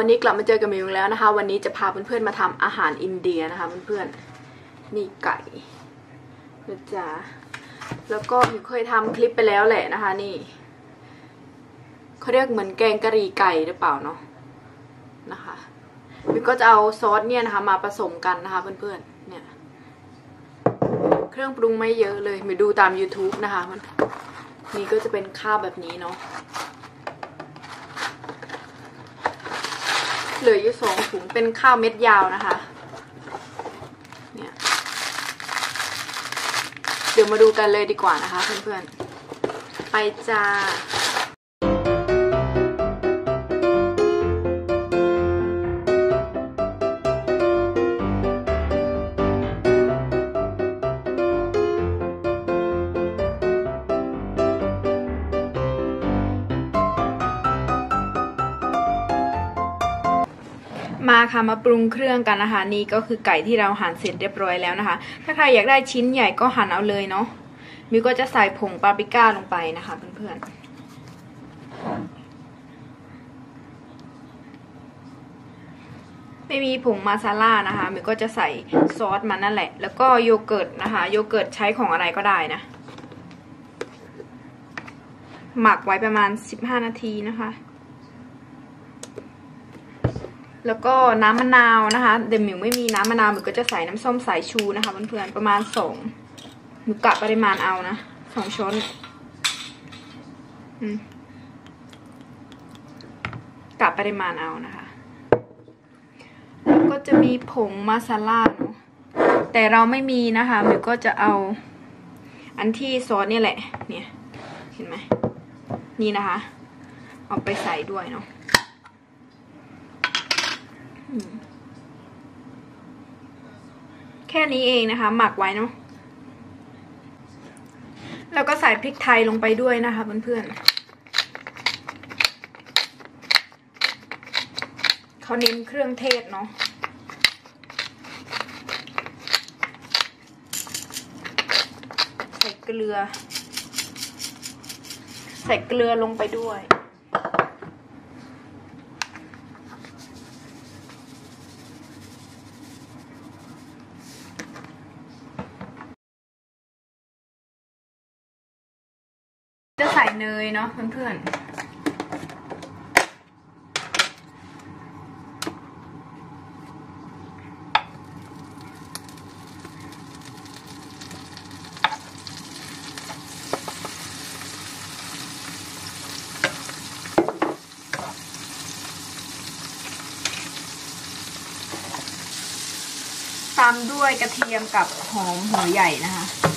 วันนี้กลับมาเจอกับมิวแล้วนะคะ วันนี้จะพาเพื่อนๆมาทำอาหารอินเดียนะคะเพื่อนๆนี่ไก่นะจ๊ะแล้วก็มิวเคยทำคลิปไปแล้วแหละนะคะ นี่เขาเรียกเหมือนแกงกะหรี่ไก่หรือเปล่าเนาะนะคะมิวก็จะเอาซอสเนี่ยนะคะ มาผสมกันนะคะ เพื่อนๆเนี่ย เครื่องปรุงไม่เยอะเลยมิวดูตาม YouTube นะคะมันนี่ก็จะเป็นข้าวแบบนี้เนาะ เหลืออยู่สองถุงเป็นข้าวเม็ดยาวนะคะ เนี่ย เดี๋ยวมาดูกันเลยดีกว่านะคะเพื่อนๆ ไปจ้า มาค่ะมาปรุงเครื่องกันนะคะนี่ก็คือไก่ที่เราหั่นเสร็จเรียบร้อยแล้วนะคะ ถ้าใครอยากได้ชิ้นใหญ่ก็หั่นเอาเลยเนาะมิวก็จะใส่ผงปาปริก้าลงไปนะคะเพื่อนๆไม่มีผงมาซาล่านะคะมิวก็จะใส่ซอสมันนั่นแหละ แล้วก็โยเกิร์ตนะคะโยเกิร์ตใช้ของอะไรก็ได้นะหมักไว้ประมาณ 15 นาทีนะคะ แล้วก็น้ำมะนาวนะคะ เดมิวไม่มีน้ำมะนาวหมิวก็จะใส่น้ำส้มสายชูนะคะเพื่อนๆประมาณสองหมิวกะปริมาณเอานะสองช้อนกะปริมาณเอานะคะ แล้วก็จะมีผงมาซาล่าเนาะแต่เราไม่มีนะคะหมิวก็จะเอาอันที่ซอสนี่แหละ เนี่ย เห็นไหมนี่นะคะ เอาไปใส่ด้วยเนาะ แค่นี้เองนะคะ หมักไว้เนาะแล้วก็ใส่พริกไทยลงไปด้วยนะคะเพื่อนๆเขาเน้นเครื่องเทศเนาะใส่เกลือ ใส่เกลือลงไปด้วย ส่เนยเนาะเพื่อนๆตามด้วยกระเทียมกับหอมหัวใหญ่นะคะ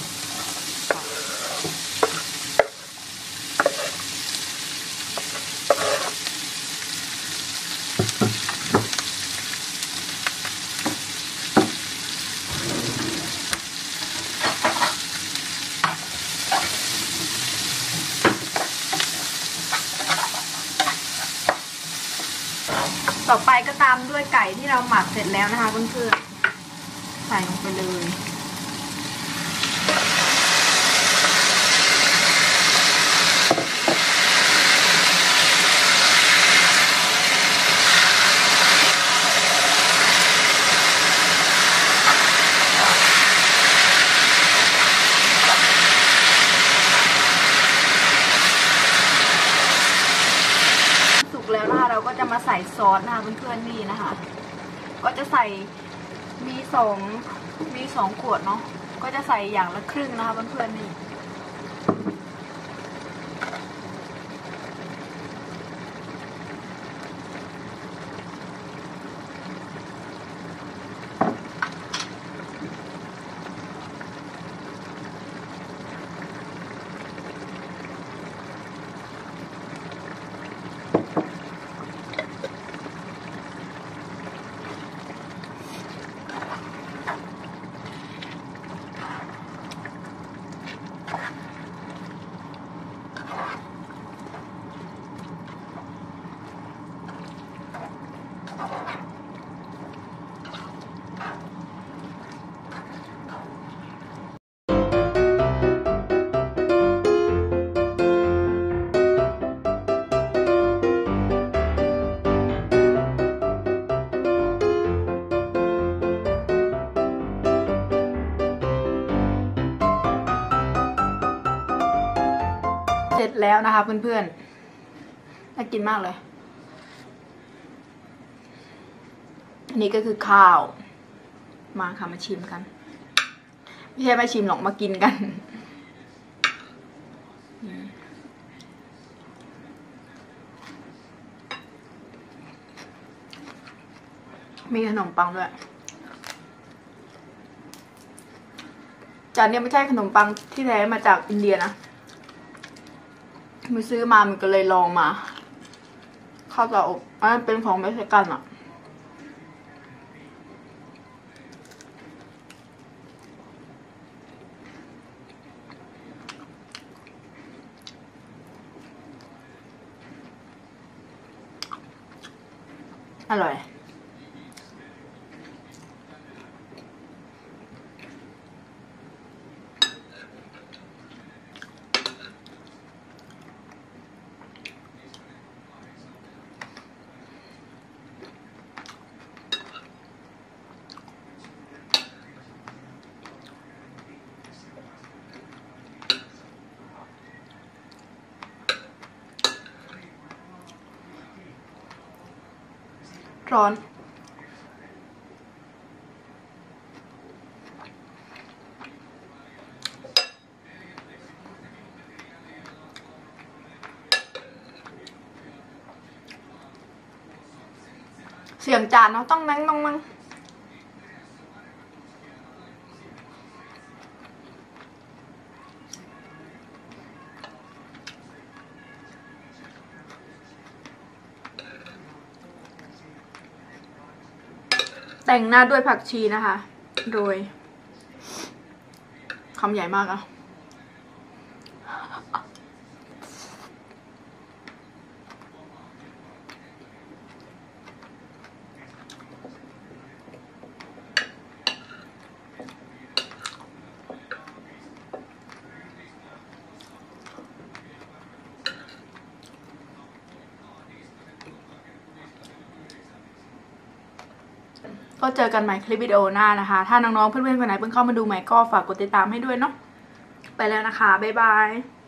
ต่อไปก็ตามด้วยไก่ที่เราหมักเสร็จแล้วนะคะเพื่อนๆใส่ลงไปเลย สุ ราก็จะมาใส่ซอสนะคะเพื่อนๆนี่นะคะ ก็จะใส่มีสองมีสองขวดเนาะก็จะใส่อย่างละครึ่งนะคะเพื่อนๆนี่ แล้วนะคะเพื่อนๆ น่ากินมากเลย อันนี้ก็คือข้าว มาค่ะมาชิมกัน ไม่ใช่มาชิมหรอกมากินกันมีขนมปังด้วย จานนี้ไม่ใช่ขนมปังที่แท้มาจากอินเดียนะ มันซื้อมามันก็เลยลองมา ข้าวเตาอบอันนั้นเป็นของเม็กซิกันอะอร่อย ร้อนเสียงจานเนาะต้องนั่งต้องนั่ง แต่งหน้าด้วยผักชีนะคะ โดยคำใหญ่มากอะ ก็เจอกันใหม่คลิปวิดีโอหน้านะคะ ถ้าน้องๆเพื่อนๆคนไหนเพิ่งเข้ามาดูใหม่ก็ฝากกดติดตามให้ด้วยเนาะไปแล้วนะคะบ๊ายบาย